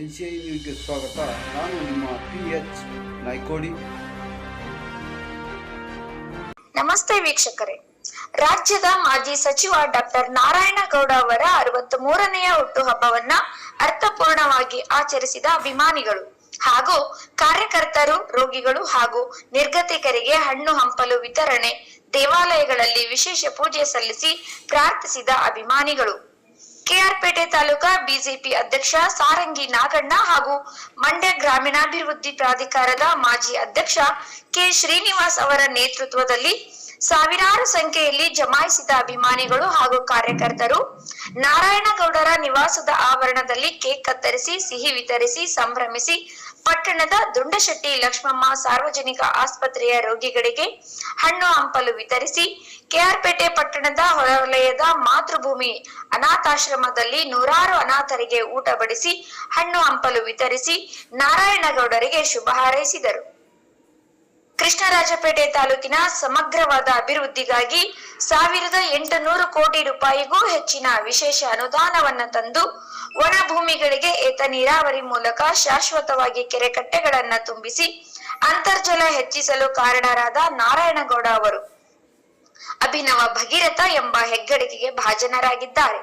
N C ಸ್ವಾಗತ. ನಾನು ನಿಮ್ಮ ಪಿ ಎಚ್ ನಾಯ್ಕೋಡಿ. ನಮಸ್ತೆ ವೀಕ್ಷಕರೇ. ರಾಜ್ಯದ ಮಾಜಿ ಸಚಿವ ಡಾಕ್ಟರ್ ನಾರಾಯಣಗೌಡ ಅವರ ಅರವತ್ತ್ ಮೂರನೆಯ ಹುಟ್ಟುಹಬ್ಬವನ್ನ ಅರ್ಥಪೂರ್ಣವಾಗಿ ಆಚರಿಸಿದ ಅಭಿಮಾನಿಗಳು ಹಾಗೂ ಕಾರ್ಯಕರ್ತರು, ರೋಗಿಗಳು ಹಾಗೂ ನಿರ್ಗತಿಕರಿಗೆ ಹಣ್ಣು ಹಂಪಲು ವಿತರಣೆ ದೇವಾಲಯಗಳಲ್ಲಿ ವಿಶೇಷ ಪೂಜೆ ಸಲ್ಲಿಸಿ ಪ್ರಾರ್ಥಿಸಿದ ಅಭಿಮಾನಿಗಳು. ಕೆಆರ್ಪೇಟೆ ತಾಲೂಕಾ ಬಿಜೆಪಿ ಅಧ್ಯಕ್ಷ ಸಾರಂಗಿ ನಾಗಣ್ಣ ಹಾಗೂ ಮಂಡ್ಯ ಗ್ರಾಮೀಣಾಭಿವೃದ್ಧಿ ಪ್ರಾಧಿಕಾರದ ಮಾಜಿ ಅಧ್ಯಕ್ಷ ಕೆ ಶ್ರೀನಿವಾಸ್ ಅವರ ನೇತೃತ್ವದಲ್ಲಿ ಸಾವಿರಾರು ಸಂಖ್ಯೆಯಲ್ಲಿ ಜಮಾಯಿಸಿದ ಅಭಿಮಾನಿಗಳು ಹಾಗೂ ಕಾರ್ಯಕರ್ತರು ನಾರಾಯಣಗೌಡರ ನಿವಾಸದ ಆವರಣದಲ್ಲಿ ಕೇಕ್ ಕತ್ತರಿಸಿ, ಸಿಹಿ ವಿತರಿಸಿ, ಸಂಭ್ರಮಿಸಿ ಪಟ್ಟಣದ ದುಂಡಶೆಟ್ಟಿ ಲಕ್ಷ್ಮಮ್ಮ ಸಾರ್ವಜನಿಕ ಆಸ್ಪತ್ರೆಯ ರೋಗಿಗಳಿಗೆ ಹಣ್ಣು ಹಂಪಲು ವಿತರಿಸಿ, ಕೆಆರ್ಪೇಟೆ ಪಟ್ಟಣದ ಹೊರವಲಯದ ಮಾತೃಭೂಮಿ ಅನಾಥಾಶ್ರಮದಲ್ಲಿ ನೂರಾರು ಅನಾಥರಿಗೆ ಊಟ ಬಡಿಸಿ ಹಣ್ಣು ಹಂಪಲು ವಿತರಿಸಿ ನಾರಾಯಣಗೌಡರಿಗೆ ಶುಭ ಹಾರೈಸಿದರು. ಕೃಷ್ಣರಾಜಪೇಟೆ ತಾಲೂಕಿನ ಸಮಗ್ರವಾದ ಅಭಿವೃದ್ಧಿಗಾಗಿ ಸಾವಿರದ ಎಂಟುನೂರು ಕೋಟಿ ರೂಪಾಯಿಗೂ ಹೆಚ್ಚಿನ ವಿಶೇಷ ಅನುದಾನವನ್ನು ತಂದು ಒಣ ಭೂಮಿಗಳಿಗೆ ಏತ ನೀರಾವರಿ ಮೂಲಕ ಶಾಶ್ವತವಾಗಿ ಕೆರೆ ಕಟ್ಟೆಗಳನ್ನ ತುಂಬಿಸಿ ಅಂತರ್ಜಲ ಹೆಚ್ಚಿಸಲು ಕಾರಣರಾದ ನಾರಾಯಣಗೌಡ ಅವರು. ಅಭಿನವ ಭಗೀರಥ ಎಂಬ ಹೆಗ್ಗಳಿಕೆಗೆ ಭಾಜನರಾಗಿದ್ದಾರೆ.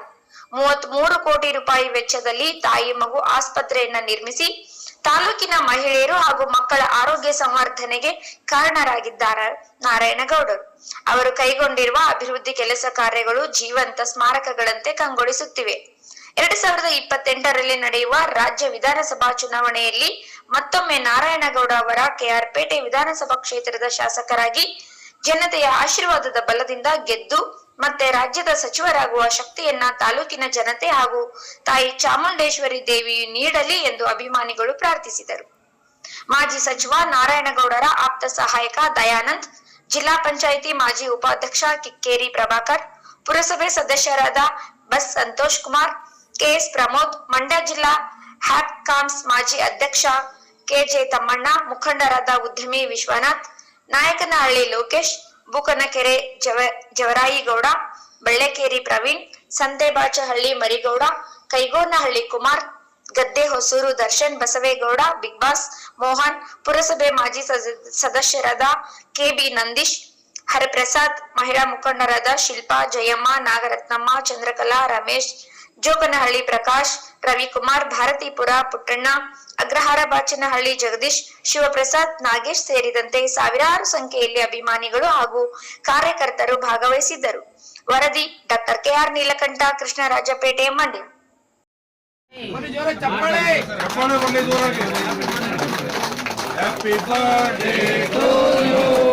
ಮೂವತ್ತ್ ಮೂರು ಕೋಟಿ ರೂಪಾಯಿ ವೆಚ್ಚದಲ್ಲಿ ತಾಯಿ ಮಗು ಆಸ್ಪತ್ರೆಯನ್ನ ನಿರ್ಮಿಸಿ ತಾಲೂಕಿನ ಮಹಿಳೆಯರು ಹಾಗೂ ಮಕ್ಕಳ ಆರೋಗ್ಯ ಸಂವರ್ಧನೆಗೆ ಕಾರಣರಾಗಿದ್ದಾರೆ. ನಾರಾಯಣಗೌಡರು ಅವರು ಕೈಗೊಂಡಿರುವ ಅಭಿವೃದ್ಧಿ ಕೆಲಸ ಕಾರ್ಯಗಳು ಜೀವಂತ ಸ್ಮಾರಕಗಳಂತೆ ಕಂಗೊಳಿಸುತ್ತಿವೆ. ಎರಡ್ ಸಾವಿರದ ಇಪ್ಪತ್ತೆಂಟರಲ್ಲಿ ನಡೆಯುವ ರಾಜ್ಯ ವಿಧಾನಸಭಾ ಚುನಾವಣೆಯಲ್ಲಿ ಮತ್ತೊಮ್ಮೆ ನಾರಾಯಣಗೌಡ ಅವರ ಕೆಆರ್ಪೇಟೆ ವಿಧಾನಸಭಾ ಕ್ಷೇತ್ರದ ಶಾಸಕರಾಗಿ ಜನತೆಯ ಆಶೀರ್ವಾದದ ಬಲದಿಂದ ಗೆದ್ದು ಮತ್ತೆ ರಾಜ್ಯದ ಸಚಿವರಾಗುವ ಶಕ್ತಿಯನ್ನ ತಾಲೂಕಿನ ಜನತೆ ಹಾಗೂ ತಾಯಿ ಚಾಮುಂಡೇಶ್ವರಿ ದೇವಿ ನೀಡಲಿ ಎಂದು ಅಭಿಮಾನಿಗಳು ಪ್ರಾರ್ಥಿಸಿದರು. ಮಾಜಿ ಸಚಿವ ನಾರಾಯಣಗೌಡರ ಆಪ್ತ ಸಹಾಯಕ ದಯಾನಂದ್, ಜಿಲ್ಲಾ ಪಂಚಾಯಿತಿ ಮಾಜಿ ಉಪಾಧ್ಯಕ್ಷ ಕಿಕ್ಕೇರಿ ಪ್ರಭಾಕರ್, ಪುರಸಭೆ ಸದಸ್ಯರಾದ ಬಸ್ ಸಂತೋಷ್ ಕುಮಾರ್, ಕೆಎಸ್ ಪ್ರಮೋದ್, ಮಂಡ್ಯ ಜಿಲ್ಲಾ ಹ್ಯಾಪ್ಕಾಮ್ಸ್ ಮಾಜಿ ಅಧ್ಯಕ್ಷ ಕೆಜೆ ತಮ್ಮಣ್ಣ, ಮುಖಂಡರಾದ ಉದ್ಯಮಿ ವಿಶ್ವನಾಥ್, ನಾಯಕನಹಳ್ಳಿ ಲೋಕೇಶ್ ಬೂಕನಕೆರೆ ಜವ, ಜವರಾಯಿಗೌಡ, ಬಳ್ಳೆಕೇರಿ ಪ್ರವೀಣ್, ಸಂತೆಬಾಚಹಳ್ಳಿ ಮರಿಗೌಡ, ಕೈಗೋನಹಳ್ಳಿ ಕುಮಾರ್ ಗದ್ದೆ ಹೊಸೂರು ದರ್ಶನ್ ಬಸವೇಗೌಡ, ಬಿಗ್ ಬಾಸ್ ಮೋಹನ್, ಪುರಸಭೆ ಮಾಜಿ ಸದ- ಸದಸ್ಯರಾದ ಕೆಬಿ ನಂದೀಶ್, ಹರಪ್ರಸಾದ್, ಮಹಿಳಾ ಮುಖಂಡರಾದ ಶಿಲ್ಪಾ, ಜಯಮ್ಮ, ನಾಗರತ್ನಮ್ಮ, ಚಂದ್ರಕಲಾ, ರಮೇಶ್ ಜೋಕನಹಳ್ಳಿ ಪ್ರಕಾಶ್ ರವಿಕುಮಾರ್ ಭಾರತೀಪುರ ಪುಟ್ಟಣ್ಣ ಅಗ್ರಹಾರ ಬಾಚನಹಳ್ಳಿ ಜಗದೀಶ್ ಶಿವಪ್ರಸಾದ್ ನಾಗೇಶ್ ಸೇರಿದಂತೆ ಸಾವಿರಾರು ಸಂಖ್ಯೆಯಲ್ಲಿ ಅಭಿಮಾನಿಗಳು ಹಾಗೂ ಕಾರ್ಯಕರ್ತರು ಭಾಗವಹಿಸಿದ್ದರು. ವರದಿ doctor KR Neelakanta Krishnarajapete Mandya. Happy birthday to happy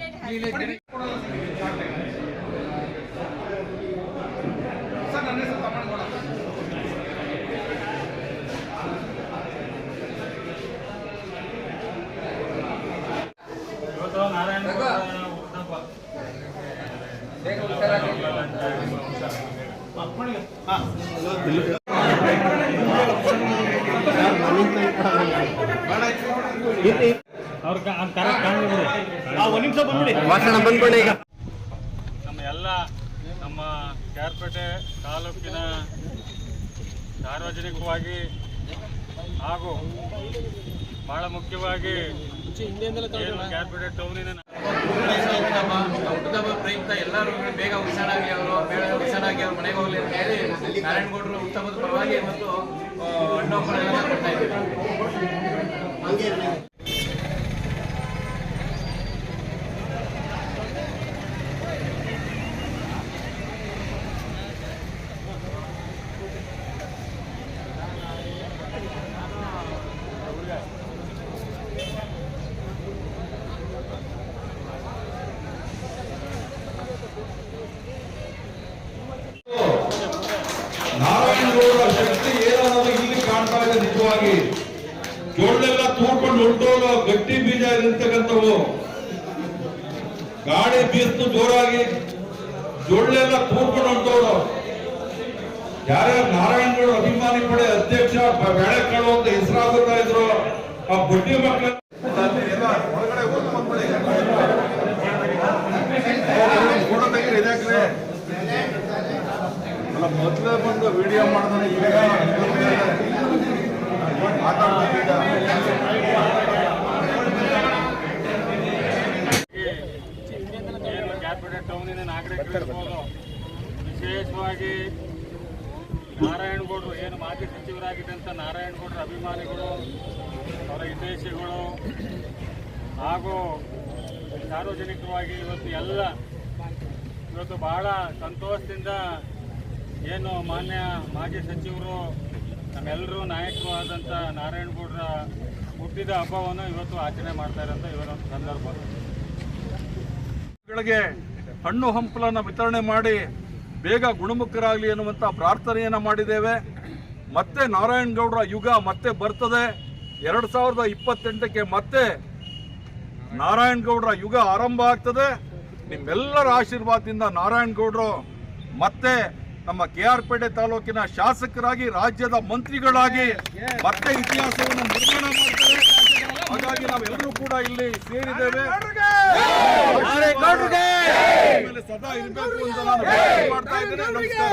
ಯಾಕಮ್ಮ ಸರ್ ಒಂದು ನಿಮಿಷ ಈಗ. ನಮ್ಮ ಎಲ್ಲ ನಮ್ಮ ಕ್ಯಾರ್ಪೇಟೆ ತಾಲೂಕಿನ ಸಾರ್ವಜನಿಕವಾಗಿ ಹಾಗೂ ಬಹಳ ಮುಖ್ಯವಾಗಿ ಕ್ಯಾರ್ಪೇಟೆ ಟೌನಿನ ನಮ್ಮ ಹುಟ್ಟುಹಬ್ಬ ಪ್ರಯುಕ್ತ ಎಲ್ಲರೂ ಬೇಗ ಹುಷಾರಾಗಿ ಅವರು ಬೇಗ ಹುಷಾರಾಗಿ ಅವ್ರ ಮನೆಗೆ ಹೋಗಲಿ ಅಂತ ಹೇಳಿ ನಾರಾಯಣಗೌಡರು ಉತ್ತಮದ ಪರವಾಗಿ ಮತ್ತು ಅಣ್ಣ ಹಣ್ಣು ಕೊಡ್ತಾ ಇದ್ದೀವಿ ನಾರಾಯಣಗೌಡರ ಶಕ್ತಿ ಏನನ್ನೋದು ಇಲ್ಲಿ ಕಾಣ್ತಾ ಇದೆ ನಿಜವಾಗಿ ಜೋಳೆಲ್ಲ ತೂರ್ಕೊಂಡು ಹೊಂಟೋಗ ಗಟ್ಟಿ ಬೀಜ ಇರ್ತಕ್ಕಂಥವು ಗಾಳಿ ಬೀಸ್ತು ಜೋರಾಗಿ ಜೋಳೆಲ್ಲ ತೂರ್ಕೊಂಡು ಹೊಂಟೋರು ಯಾರ್ಯಾರು ನಾರಾಯಣಗೌಡ ಅಭಿಮಾನಿ ಪಡೆ ಅಧ್ಯಕ್ಷ ಬ- ಬೆಳೆಕಾಳು ಅಂತ ಹೆಸರಾಗುತ್ತಾ ಇದ್ರು ಆ ಬಡ್ಡಿ ಮಕ್ಕಳ ಅಲ್ಲ ಮೊದಲೇ ಬಂದು ವಿಡಿಯೋ ಮಾಡಿದ್ರೆ ಈಗ ಏನು ಕ್ಯಾಪಿಟಲ್ ಟೌನಿನ ನಾಗರಿಕರಿರ್ಬೋದು ವಿಶೇಷವಾಗಿ ನಾರಾಯಣಗೌಡರು ಏನು ಮಾಜಿ ಸಚಿವರಾಗಿದ್ದಂಥ ನಾರಾಯಣಗೌಡರ ಅಭಿಮಾನಿಗಳು, ಅವರ ಹಿತೈಷಿಗಳು ಹಾಗೂ ಸಾರ್ವಜನಿಕವಾಗಿ ಇವತ್ತು ಎಲ್ಲ ಇವತ್ತು ಬಹಳ ಸಂತೋಷದಿಂದ ಏನು ಮಾನ್ಯ ಮಾಜಿ ಸಚಿವರು ನಮ್ಮೆಲ್ಲರೂ ನಾಯಕರು ಆದಂಥ ನಾರಾಯಣಗೌಡರ ಹುಟ್ಟಿದ ಹಬ್ಬವನ್ನು ಇವತ್ತು ಆಚರಣೆ ಮಾಡ್ತಾ ಇರೋಂಥ ಇವರೊಂದು ಸಂದರ್ಭ. ಗಳಿಗೆ ಹಣ್ಣು ಹಂಪಲನ್ನು ವಿತರಣೆ ಮಾಡಿ ಬೇಗ ಗುಣಮುಖರಾಗಲಿ ಎನ್ನುವಂಥ ಪ್ರಾರ್ಥನೆಯನ್ನು ಮಾಡಿದ್ದೇವೆ. ಮತ್ತೆ ನಾರಾಯಣಗೌಡರ ಯುಗ ಮತ್ತೆ ಬರ್ತದೆ. ಎರಡ್ ಸಾವಿರದ ಇಪ್ಪತ್ತೆಂಟಕ್ಕೆ ಮತ್ತೆ ನಾರಾಯಣಗೌಡರ ಯುಗ ಆರಂಭ ಆಗ್ತದೆ. ನಿಮ್ಮೆಲ್ಲರ ಆಶೀರ್ವಾದದಿಂದ ನಾರಾಯಣಗೌಡರು ಮತ್ತೆ ನಮ್ಮ ಕೆ ಆರ್ ಪೇಟೆ ತಾಲೂಕಿನ ಶಾಸಕರಾಗಿ ರಾಜ್ಯದ ಮಂತ್ರಿಗಳಾಗಿ ಮತ್ತೆ ಇತಿಹಾಸವನ್ನು ನಿರ್ಮಾಣ ಮಾಡ್ತಾರೆ. ಹಾಗಾಗಿ ನಾವೆಲ್ಲರೂ ಕೂಡ ಇಲ್ಲಿ ಸೇರಿದ್ದೇವೆ. ಸದಾ ಇರಬೇಕು ಅಂತ ನಾನು ಮಾಡ್ತಾ ಇದ್ದೇನೆ. ನಮಸ್ಕಾರ.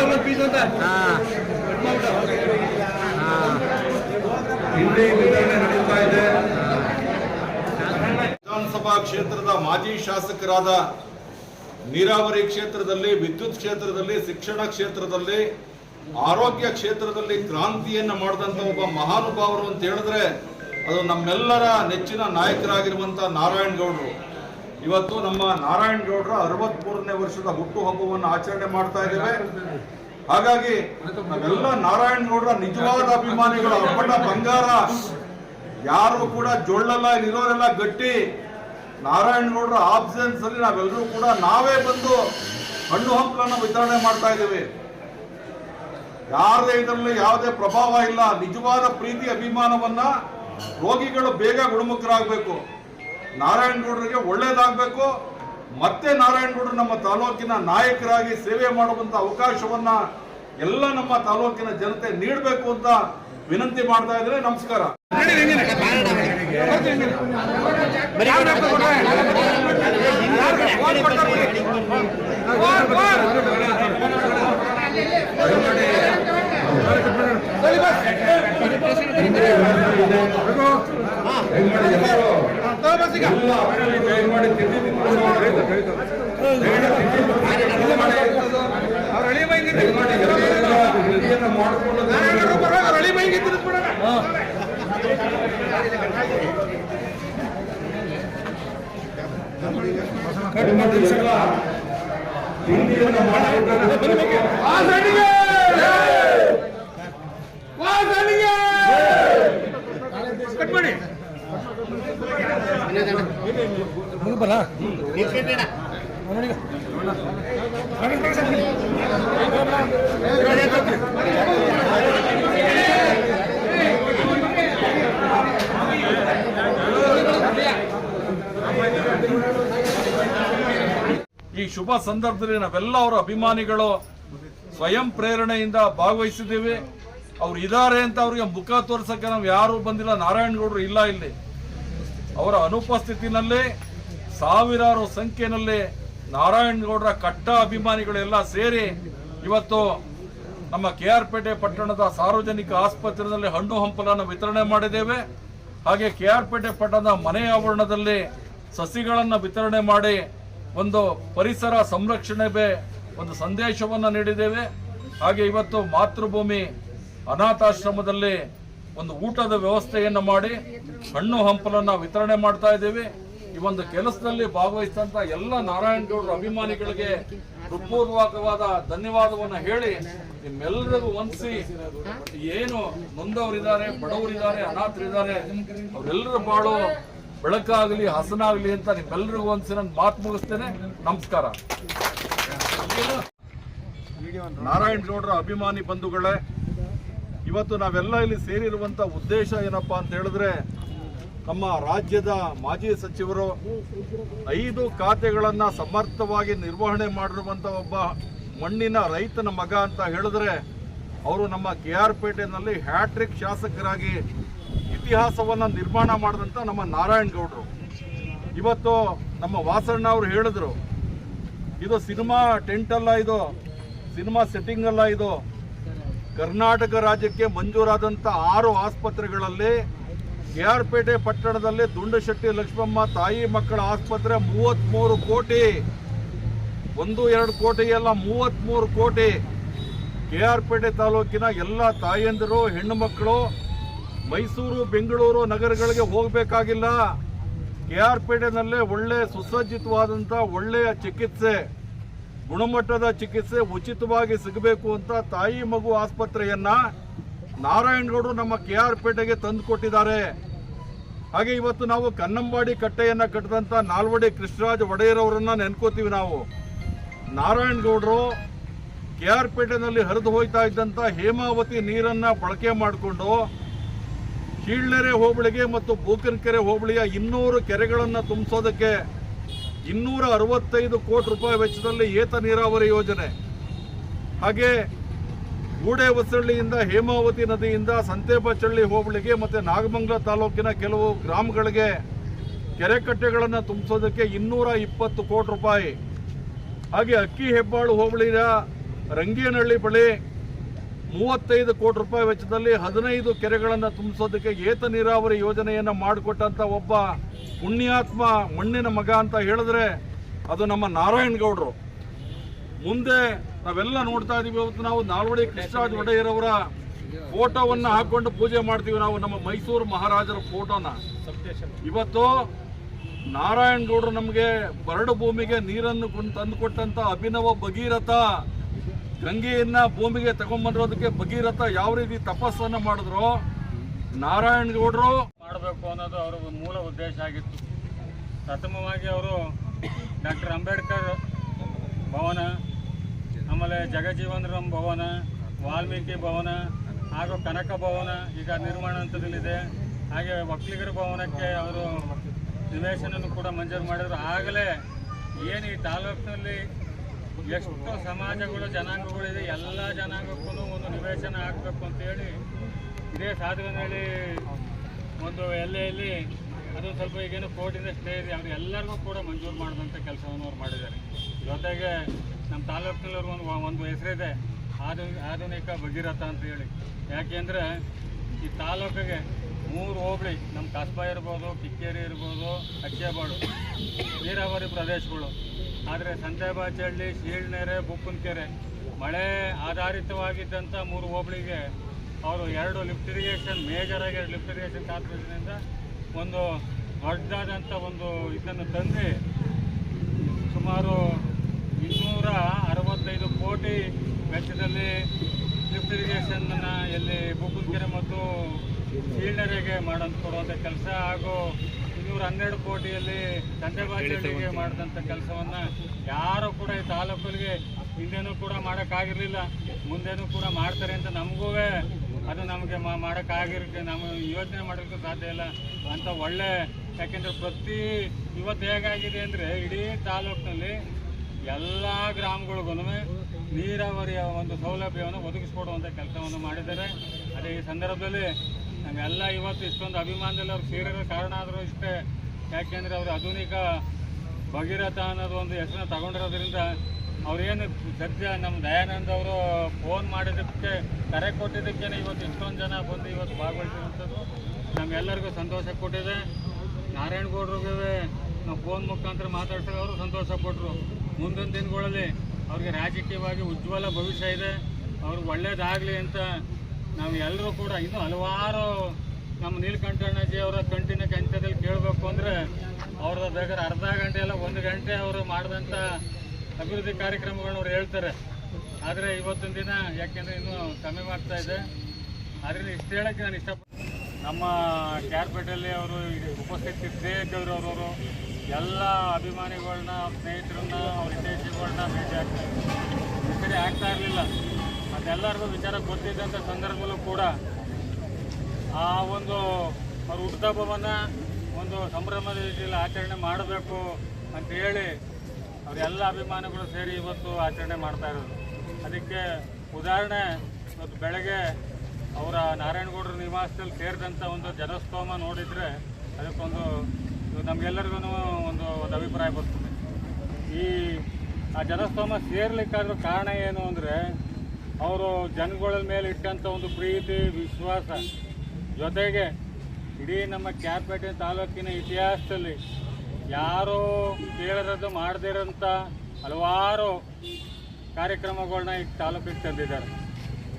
ವಿಧಾನಸಭಾ ಕ್ಷೇತ್ರದ ಮಾಜಿ ಶಾಸಕರಾದ ನೀರಾವರಿ ಕ್ಷೇತ್ರದಲ್ಲಿ, ವಿದ್ಯುತ್ ಕ್ಷೇತ್ರದಲ್ಲಿ, ಶಿಕ್ಷಣ ಕ್ಷೇತ್ರದಲ್ಲಿ, ಆರೋಗ್ಯ ಕ್ಷೇತ್ರದಲ್ಲಿ ಕ್ರಾಂತಿಯನ್ನು ಮಾಡಿದಂತ ಒಬ್ಬ ಮಹಾನುಭಾವರು ಅಂತ ಹೇಳಿದ್ರೆ ಅದು ನಮ್ಮೆಲ್ಲರ ನೆಚ್ಚಿನ ನಾಯಕರಾಗಿರುವಂತ ನಾರಾಯಣಗೌಡರು ಇವತ್ತು ನಮ್ಮ ನಾರಾಯಣಗೌಡರ ಅರವತ್ಮೂರನೇ ವರ್ಷದ ಹುಟ್ಟುಹಬ್ಬವನ್ನು ಆಚರಣೆ ಮಾಡ್ತಾ ಇದ್ದೇವೆ ಹಾಗಾಗಿ ನಾವೆಲ್ಲ ನಾರಾಯಣಗೌಡರ ನಿಜವಾದ ಅಭಿಮಾನಿಗಳು ಅಪ್ಪಣ್ಣ ಬಂಗಾರ. ಯಾರು ಕೂಡ ಜೊಳ್ಳಲ್ಲ ಇರೋರೆಲ್ಲ ಗಟ್ಟಿ. ನಾರಾಯಣಗೌಡರ ಆಬ್ಸೆನ್ಸ್ ಅಲ್ಲಿ ನಾವೆಲ್ಲರೂ ಕೂಡ ನಾವೇ ಬಂದು ಹಣ್ಣು ಹಂಪಲನ್ನು ವಿತರಣೆ ಮಾಡ್ತಾ ಇದ್ದೇವೆ. ಯಾರದೇ ಇದರಲ್ಲಿ ಯಾವುದೇ ಪ್ರಭಾವ ಇಲ್ಲ. ನಿಜವಾದ ಪ್ರೀತಿ, ಅಭಿಮಾನವನ್ನ ರೋಗಿಗಳು ಬೇಗ ಗುಣಮುಖರಾಗಬೇಕು. ನಾರಾಯಣಗೌಡರಿಗೆ ಒಳ್ಳೇದಾಗಬೇಕು. ಮತ್ತೆ ನಾರಾಯಣಗೌಡರು ನಮ್ಮ ತಾಲೂಕಿನ ನಾಯಕರಾಗಿ ಸೇವೆ ಮಾಡುವಂತ ಅವಕಾಶವನ್ನ ಎಲ್ಲ ನಮ್ಮ ತಾಲೂಕಿನ ಜನತೆ ನೀಡಬೇಕು ಅಂತ ವಿನಂತಿ ಮಾಡ್ತಾ ಇದ್ರೆ ನಮಸ್ಕಾರ. ಎಲ್ಲ ದಯಮಾಡಿ ತಿಂಡಿ ತಿನ್ಕೊಂಡು ದಯಮಾಡಿ ಎಲ್ಲರೂ ವೃತ್ತಿಯನ್ನ ಮಾಡಿಕೊಂಡು ದಯಮಾಡಿ ಎಲ್ಲ ತಿಂಡಿಯನ್ನ ಮಾಡಿಕೊಂಡು ಈ ಶುಭ ಸಂದರ್ಭದಲ್ಲಿ ನಾವೆಲ್ಲ ಅವರ ಅಭಿಮಾನಿಗಳು ಸ್ವಯಂ ಪ್ರೇರಣೆಯಿಂದ ಭಾಗವಹಿಸಿದ್ದೀವಿ. ಅವ್ರು ಇದ್ದಾರೆ ಅಂತ ಅವ್ರಿಗೆ ಮುಖ ತೋರ್ಸಕ್ಕೆ ನಾವು ಯಾರು ಬಂದಿಲ್ಲ. ನಾರಾಯಣಗೌಡರು ಇಲ್ಲ ಇಲ್ಲಿ. ಅವರ ಅನುಪಸ್ಥಿತಿನಲ್ಲಿ ಸಾವಿರಾರು ಸಂಖ್ಯೆಯಲ್ಲಿ ನಾರಾಯಣಗೌಡರ ಕಟ್ಟ ಅಭಿಮಾನಿಗಳೆಲ್ಲ ಸೇರಿ ಇವತ್ತು ನಮ್ಮ ಕೆ ಆರ್ ಪೇಟೆ ಪಟ್ಟಣದ ಸಾರ್ವಜನಿಕ ಆಸ್ಪತ್ರೆಯಲ್ಲಿ ಹಣ್ಣು ಹಂಪಲನ್ನು ವಿತರಣೆ ಮಾಡಿದ್ದೇವೆ. ಹಾಗೆ ಕೆ ಆರ್ ಪೇಟೆ ಪಟ್ಟಣದ ಮನೆ ಆವರಣದಲ್ಲಿ ಸಸಿಗಳನ್ನು ವಿತರಣೆ ಮಾಡಿ ಒಂದು ಪರಿಸರ ಸಂರಕ್ಷಣೆಗೆ ಒಂದು ಸಂದೇಶವನ್ನು ನೀಡಿದ್ದೇವೆ. ಹಾಗೆ ಇವತ್ತು ಮಾತೃಭೂಮಿ ಅನಾಥಾಶ್ರಮದಲ್ಲಿ ಒಂದು ಊಟದ ವ್ಯವಸ್ಥೆಯನ್ನು ಮಾಡಿ ಹಣ್ಣು ಹಂಪಲನ್ನ ವಿತರಣೆ ಮಾಡ್ತಾ ಇದ್ದೀವಿ. ಈ ಒಂದು ಕೆಲಸದಲ್ಲಿ ಭಾಗವಹಿಸಿದಂತ ಎಲ್ಲ ನಾರಾಯಣಗೌಡರ ಅಭಿಮಾನಿಗಳಿಗೆ ಹೃತ್ಪೂರ್ವಕವಾದ ಧನ್ಯವಾದವನ್ನ ಹೇಳಿ ನಿಮ್ಮೆಲ್ಲರಿಗೂ ವಂದಿಸಿ, ಏನು ನೊಂದವರಿದ್ದಾರೆ, ಬಡವರಿದ್ದಾರೆ, ಅನಾಥರಿದ್ದಾರೆ, ಅವರೆಲ್ಲರ ಬಾಳು ಬೆಳಕಾಗಲಿ, ಹಸನಾಗಲಿ ಅಂತ ನಿಮ್ಮೆಲ್ಲರಿಗೂ ಒಂದ್ಸಿ ನಾನು ಮಾತು ಮುಗಿಸ್ತೇನೆ. ನಮಸ್ಕಾರ. ನಾರಾಯಣಗೌಡರ ಅಭಿಮಾನಿ ಬಂಧುಗಳೇ ಇವತ್ತು ನಾವೆಲ್ಲ ಇಲ್ಲಿ ಸೇರಿರುವಂತ ಉದ್ದೇಶ ಏನಪ್ಪ ಅಂತ ಹೇಳಿದ್ರೆ ನಮ್ಮ ರಾಜ್ಯದ ಮಾಜಿ ಸಚಿವರು ಐದು ಖಾತೆಗಳನ್ನು ಸಮರ್ಥವಾಗಿ ನಿರ್ವಹಣೆ ಮಾಡಿರುವಂತ ಒಬ್ಬ ಮಣ್ಣಿನ ರೈತನ ಮಗ ಅಂತ ಹೇಳಿದ್ರೆ ಅವರು ನಮ್ಮ ಕೆ ಆರ್ ಪೇಟೆನಲ್ಲಿ ಹ್ಯಾಟ್ರಿಕ್ ಶಾಸಕರಾಗಿ ಇತಿಹಾಸವನ್ನ ನಿರ್ಮಾಣ ಮಾಡಿದಂತ ನಮ್ಮ ನಾರಾಯಣ ಗೌಡರು. ಇವತ್ತು ನಮ್ಮ ವಾಸಣ್ಣ ಅವರು ಹೇಳಿದ್ರು, ಇದು ಸಿನಿಮಾ ಟೆಂಟ್ ಅಲ್ಲ ಇದು, ಸಿನಿಮಾ ಸೆಟ್ಟಿಂಗ್ ಅಲ್ಲ ಇದು ಕರ್ನಾಟಕ ರಾಜ್ಯಕ್ಕೆ ಮಂಜೂರಾದಂಥ ಆರು ಆಸ್ಪತ್ರೆಗಳಲ್ಲಿ ಕೆ ಆರ್ ಪೇಟೆ ಪಟ್ಟಣದಲ್ಲಿ ದುಂಡಶೆಟ್ಟಿ ಲಕ್ಷ್ಮಮ್ಮ ತಾಯಿ ಮಕ್ಕಳ ಆಸ್ಪತ್ರೆ ಮೂವತ್ತ್ಮೂರು ಕೋಟಿ. ಒಂದು, ಎರಡು ಕೋಟಿ ಅಲ್ಲ, ಮೂವತ್ಮೂರು ಕೋಟಿ. ಕೆ ಆರ್ ಪೇಟೆ ತಾಲೂಕಿನ ಎಲ್ಲ ತಾಯಂದಿರು, ಹೆಣ್ಣು ಮಕ್ಕಳು ಮೈಸೂರು, ಬೆಂಗಳೂರು ನಗರಗಳಿಗೆ ಹೋಗಬೇಕಾಗಿಲ್ಲ. ಕೆ ಆರ್ ಪೇಟೆನಲ್ಲೇ ಒಳ್ಳೆ ಸುಸಜ್ಜಿತವಾದಂಥ ಒಳ್ಳೆಯ ಚಿಕಿತ್ಸೆ. ಗುಣಮಟ್ಟದ ಚಿಕಿತ್ಸೆ ಉಚಿತವಾಗಿ ಸಿಗಬೇಕು ಅಂತ ತಾಯಿ ಮಗು ಆಸ್ಪತ್ರೆಯನ್ನ ನಾರಾಯಣಗೌಡರು ನಮ್ಮ ಕೆ ಆರ್ ಪೇಟೆಗೆ ತಂದು ಕೊಟ್ಟಿದ್ದಾರೆ ಹಾಗೆ ಇವತ್ತು ನಾವು ಕನ್ನಂಬಾಡಿ ಕಟ್ಟೆಯನ್ನ ಕಟ್ಟದಂತ ನಾಲ್ವಡಿ ಕೃಷ್ಣರಾಜ ಒಡೆಯರ್ ಅವರನ್ನ ನೆನ್ಕೋತೀವಿ ನಾವು. ನಾರಾಯಣಗೌಡರು ಕೆ ಆರ್ ಪೇಟೆನಲ್ಲಿ ಹರಿದು ಹೋಯ್ತಾ ಇದ್ದಂತ ಹೇಮಾವತಿ ನೀರನ್ನ ಬಳಕೆ ಮಾಡಿಕೊಂಡು ಕೀಳ್ನೆರೆ ಹೋಬಳಿಗೆ ಮತ್ತು ಬೂಕನಕೆರೆ ಹೋಬಳಿಯ ಇನ್ನೂರು ಕೆರೆಗಳನ್ನ ತುಂಬಿಸೋದಕ್ಕೆ ಇನ್ನೂರ ಅರವತ್ತೈದು ಕೋಟಿ ರೂಪಾಯಿ ವೆಚ್ಚದಲ್ಲಿ ಏತ ನೀರಾವರಿ ಯೋಜನೆ. ಹಾಗೆ ಗೂಡೆ ಹೊಸಳ್ಳಿಯಿಂದ ಹೇಮಾವತಿ ನದಿಯಿಂದ ಸಂತೇಬಚಳ್ಳಿ ಹೋಬಳಿಗೆ ಮತ್ತೆ ನಾಗಮಂಗಲ ತಾಲೂಕಿನ ಕೆಲವು ಗ್ರಾಮಗಳಿಗೆ ಕೆರೆ ಕಟ್ಟೆಗಳನ್ನು ತುಂಬಿಸೋದಕ್ಕೆ ಇನ್ನೂರ ಇಪ್ಪತ್ತು ಕೋಟಿ ರೂಪಾಯಿ. ಹಾಗೆ ಅಕ್ಕಿ ಹೆಬ್ಬಾಳು ಹೋಬಳಿಯ ರಂಗೇನಹಳ್ಳಿ ಬಳಿ ಮೂವತ್ತೈದು ಕೋಟಿ ರೂಪಾಯಿ ವೆಚ್ಚದಲ್ಲಿ ಹದಿನೈದು ಕೆರೆಗಳನ್ನು ತುಂಬಿಸೋದಕ್ಕೆ ಏತ ನೀರಾವರಿ ಯೋಜನೆಯನ್ನು ಮಾಡಿಕೊಟ್ಟಂಥ ಒಬ್ಬ ಪುಣ್ಯಾತ್ಮ ಮಣ್ಣಿನ ಮಗ ಅಂತ ಹೇಳಿದ್ರೆ ಅದು ನಮ್ಮ ನಾರಾಯಣ ಗೌಡರು. ಮುಂದೆ ನಾವೆಲ್ಲ ನೋಡ್ತಾ ಇದೀವಿ, ಇವತ್ತು ನಾವು ನಾಲ್ವಡಿ ಕೃಷ್ಣರಾಜ ಒಡೆಯರವರ ಫೋಟೋವನ್ನ ಹಾಕೊಂಡು ಪೂಜೆ ಮಾಡ್ತೀವಿ ನಾವು, ನಮ್ಮ ಮೈಸೂರು ಮಹಾರಾಜರ ಫೋಟೋನ. ಇವತ್ತು ನಾರಾಯಣ ಗೌಡ್ರು ನಮಗೆ ಬರಡು ಭೂಮಿಗೆ ನೀರನ್ನು ತಂದು ತಂದುಕೊಟ್ಟಂತ ಅಭಿನವ ಭಗೀರಥ ಗಂಗೆಯನ್ನ ಭೂಮಿಗೆ ತಗೊಂಡ್ಬಂದಿರೋದಕ್ಕೆ ಭಗೀರಥ ಯಾವ ರೀತಿ ತಪಸ್ಸನ್ನ ಮಾಡಿದ್ರು ನಾರಾಯಣ ಗೌಡರು ಮಾಡಬೇಕು ಅನ್ನೋದು ಅವರ ಮೂಲ ಉದ್ದೇಶ ಆಗಿತ್ತು. ಪ್ರಥಮವಾಗಿ ಅವರು ಡಾಕ್ಟರ್ ಅಂಬೇಡ್ಕರ್ ಭವನ, ಆಮೇಲೆ ಜಗಜೀವನ್ ರಾಮ್ ಭವನ, ವಾಲ್ಮೀಕಿ ಭವನ, ಹಾಗೂ ಕನಕ ಭವನ ಈಗ ನಿರ್ಮಾಣ ಹಂತದಲ್ಲಿದೆ. ಹಾಗೆ ಒಕ್ಕಲಿಗರ ಭವನಕ್ಕೆ ಅವರು ನಿವೇಶನವನ್ನು ಕೂಡ ಮಂಜೂರು ಮಾಡಿದ್ರು. ಆಗಲೇ ಏನು ಈ ತಾಲೂಕಿನಲ್ಲಿ ಎಷ್ಟು ಸಮಾಜಗಳು ಜನಾಂಗಗಳಿದೆ ಎಲ್ಲ ಜನಾಂಗಕ್ಕೂ ಒಂದು ನಿವೇಶನ ಆಗಬೇಕು ಅಂತೇಳಿ ಇದೇ ಸಾಧುವಿನಲ್ಲಿ ಒಂದು ಎಲ್ಲೆಯಲ್ಲಿ ಅದು ಸ್ವಲ್ಪ ಈಗೇನು ಕೋರ್ಟಿಂದ ಸ್ಟೇ ಇದೆ ಅವ್ರು ಎಲ್ಲರಿಗೂ ಕೂಡ ಮಂಜೂರು ಮಾಡಿದಂಥ ಕೆಲಸವನ್ನು ಅವ್ರು ಮಾಡಿದ್ದಾರೆ. ಜೊತೆಗೆ ನಮ್ಮ ತಾಲೂಕಿನಲ್ಲಿ ಒಂದು ಒಂದು ಹೆಸರಿದೆ ಆಧು ಆಧುನಿಕ ಭಗೀರಥ ಅಂತ ಹೇಳಿ. ಯಾಕೆಂದರೆ ಈ ತಾಲೂಕಿಗೆ ಮೂರು ಹೋಬಳಿ, ನಮ್ಮ ಕಸ್ಬಾ ಇರ್ಬೋದು, ಕಿಕ್ಕೇರಿ ಇರ್ಬೋದು, ಅಕ್ಕೇಬಾಳು, ನೀರಾವರಿ ಪ್ರದೇಶಗಳು. ಆದರೆ ಸಂತೆಬಾಚಹಳ್ಳಿ ಶೀಳ್ನೆರೆ, ಬುಕ್ಕನಕೆರೆ ಮಳೆ ಆಧಾರಿತವಾಗಿದ್ದಂಥ ಮೂರು ಹೋಬಳಿಗೆ ಅವರು ಎರಡು ಲಿಫ್ಟ್ ಇರಿಗೇಷನ್ ಮೇಜರ್ ಆಗಿ ಎರಡು ಲಿಫ್ಟ್ ಇರಿಗೇಷನ್ ಕಾರ್ಪೊರೇಷನಿಂದ ಒಂದು ದೊಡ್ಡದಾದಂಥ ಒಂದು ಇದನ್ನು ತಂದು ಸುಮಾರು ಇನ್ನೂರ ಅರವತ್ತೈದು ಕೋಟಿ ವೆಚ್ಚದಲ್ಲಿ ಲಿಫ್ಟ್ ಇರಿಗೇಷನ್ನ ಎಲ್ಲಿ ಬುಕ್ಕುಂಕೆರೆ ಮತ್ತು ಸೀಲ್ಡರಿಗೆ ಮಾಡೋಂಥ ಕೊಡುವಂಥ ಕೆಲಸ ಹಾಗೂ ಇನ್ನೂರ ಹನ್ನೆರಡು ಕೋಟಿಯಲ್ಲಿ ತಂದೆಬಾಚಹಳ್ಳಿಗೆ ಮಾಡಿದಂಥ ಕೆಲಸವನ್ನು ಯಾರು ಕೂಡ ಈ ತಾಲೂಕುಗಳಿಗೆ ಹಿಂದೆನೂ ಕೂಡ ಮಾಡೋಕ್ಕಾಗಿರಲಿಲ್ಲ, ಮುಂದೆನೂ ಕೂಡ ಮಾಡ್ತಾರೆ ಅಂತ ನಮಗೂ ಅದು ನಮಗೆ ಮಾಡೋಕ್ಕಾಗಿರುತ್ತೆ ನಾವು ಯೋಚನೆ ಮಾಡೋಕ್ಕೆ ಸಾಧ್ಯ ಇಲ್ಲ. ಅಂತ ಒಳ್ಳೆ, ಯಾಕೆಂದರೆ ಪ್ರತಿ ಇವತ್ತು ಹೇಗಾಗಿದೆ ಅಂದರೆ ಇಡೀ ತಾಲೂಕಿನಲ್ಲಿ ಎಲ್ಲ ಗ್ರಾಮಗಳಿಗೂ ನೀರಾವರಿಯ ಒಂದು ಸೌಲಭ್ಯವನ್ನು ಒದಗಿಸ್ಕೊಡುವಂಥ ಕೆಲಸವನ್ನು ಮಾಡಿದ್ದಾರೆ. ಅದೇ ಈ ಸಂದರ್ಭದಲ್ಲಿ ನಮಗೆಲ್ಲ ಇವತ್ತು ಇಷ್ಟೊಂದು ಅಭಿಮಾನದಲ್ಲಿ ಅವ್ರು ಸೇರಿರೋ ಕಾರಣ ಆದರೂ ಇಷ್ಟೇ. ಯಾಕೆಂದರೆ ಅವರು ಆಧುನಿಕ ಭಗೀರಥ ಅನ್ನೋದು ಒಂದು ಹೆಸರನ್ನ ತಗೊಂಡಿರೋದ್ರಿಂದ ಅವ್ರೇನು ಸದ್ಯ ನಮ್ಮ ದಯಾನಂದ್ ಅವರು ಫೋನ್ ಮಾಡಿದ್ದಕ್ಕೆ ಕರೆ ಕೊಟ್ಟಿದ್ದಕ್ಕೇನೆ ಇವತ್ತು ಇಷ್ಟೊಂದು ಜನ ಬಂದು ಇವತ್ತು ಭಾಗವಹಿಸಿರುವಂಥದ್ದು. ನಮ್ಗೆಲ್ಲರಿಗೂ ಸಂತೋಷ ಕೊಟ್ಟಿದೆ. ನಾರಾಯಣಗೌಡ್ರಿಗೆ ನಾವು ಫೋನ್ ಮುಖಾಂತರ ಮಾತಾಡ್ಸೋಕೆ ಅವರು ಸಂತೋಷ ಕೊಟ್ಟರು ಮುಂದಿನ ದಿನಗಳಲ್ಲಿ ಅವ್ರಿಗೆ ರಾಜಕೀಯವಾಗಿ ಉಜ್ವಲ ಭವಿಷ್ಯ ಇದೆ. ಅವ್ರಿಗೆ ಒಳ್ಳೇದಾಗಲಿ ಅಂತ ನಾವು ಎಲ್ಲರೂ ಕೂಡ ಇನ್ನೂ ಹಲವಾರು ನಮ್ಮ ನೀಲಕಂಠಣ್ಣಜಿ ಅವರ ಕಂಟಿನ ಕಂಚದಲ್ಲಿ ಕೇಳಬೇಕು ಅಂದರೆ ಅವ್ರದ್ದು ಬೇಕಾದ್ರೆ ಅರ್ಧ ಗಂಟೆ ಅಲ್ಲ, ಒಂದು ಗಂಟೆ ಅವರು ಮಾಡಿದಂಥ ಅಭಿವೃದ್ಧಿ ಕಾರ್ಯಕ್ರಮಗಳನ್ನ ಅವ್ರು ಹೇಳ್ತಾರೆ. ಆದರೆ ಇವತ್ತಿನ ದಿನ ಯಾಕೆಂದರೆ ಇನ್ನೂ ಕಮ್ಮಿ ಮಾಡ್ತಾ ಇದೆ. ಆದ್ದರಿಂದ ಇಷ್ಟು ಹೇಳೋಕ್ಕೆ ನಾನು ಇಷ್ಟಪಡ್ತೀನಿ ನಮ್ಮ ಕ್ಯಾರ್ಪೇಟಲ್ಲಿ ಅವರು ಉಪಸ್ಥಿತಿ ಅವರವರು ಎಲ್ಲ ಅಭಿಮಾನಿಗಳನ್ನ ಸ್ನೇಹಿತರನ್ನ, ಅವ್ರ ಹಿತೈಷಿಗಳನ್ನ ಭೇಟಿ ಆಗ್ತಾ ಇದ್ದಾರೆ. ಸರಿ ಆಗ್ತಾ ಇರಲಿಲ್ಲ. ಅದೆಲ್ಲರಿಗೂ ವಿಚಾರ ಗೊತ್ತಿದ್ದಂಥ ಸಂದರ್ಭದಲ್ಲೂ ಕೂಡ ಆ ಒಂದು ಅವ್ರ ಹುಟ್ಟುಹಬ್ಬವನ್ನು ಒಂದು ಸಂಭ್ರಮದ ರೀತಿಯಲ್ಲಿ ಆಚರಣೆ ಮಾಡಬೇಕು ಅಂತ ಹೇಳಿ ಅವರೆಲ್ಲ ಅಭಿಮಾನಿಗಳು ಸೇರಿ ಇವತ್ತು ಆಚರಣೆ ಮಾಡ್ತಾ ಇರೋದು. ಅದಕ್ಕೆ ಉದಾಹರಣೆ, ಇವತ್ತು ಬೆಳಗ್ಗೆ ಅವರ ನಾರಾಯಣಗೌಡರ ನಿವಾಸದಲ್ಲಿ ಸೇರಿದಂಥ ಒಂದು ಜನಸ್ತೋಮ ನೋಡಿದರೆ ಅದಕ್ಕೊಂದು ನಮಗೆಲ್ಲರಿಗೂ ಒಂದು ಒಂದು ಅಭಿಪ್ರಾಯ ಬರ್ತದೆ. ಈ ಆ ಜನಸ್ತೋಮ ಸೇರ್ಲಿಕ್ಕಾದ್ರೂ ಕಾರಣ ಏನು ಅಂದರೆ ಅವರು ಜನಗಳ ಮೇಲೆ ಇಟ್ಟಂಥ ಒಂದು ಪ್ರೀತಿ, ವಿಶ್ವಾಸ ಜೊತೆಗೆ ಇಡೀ ನಮ್ಮ ಕ್ಯಾರ್ಪೇಟೆ ತಾಲೂಕಿನ ಇತಿಹಾಸದಲ್ಲಿ ಯಾರೂ ಕೇಳರದು ಮಾಡದಿರೋಂಥ ಹಲವಾರು ಕಾರ್ಯಕ್ರಮಗಳನ್ನ ಈ ತಾಲೂಕಿಗೆ ತಂದಿದ್ದಾರೆ.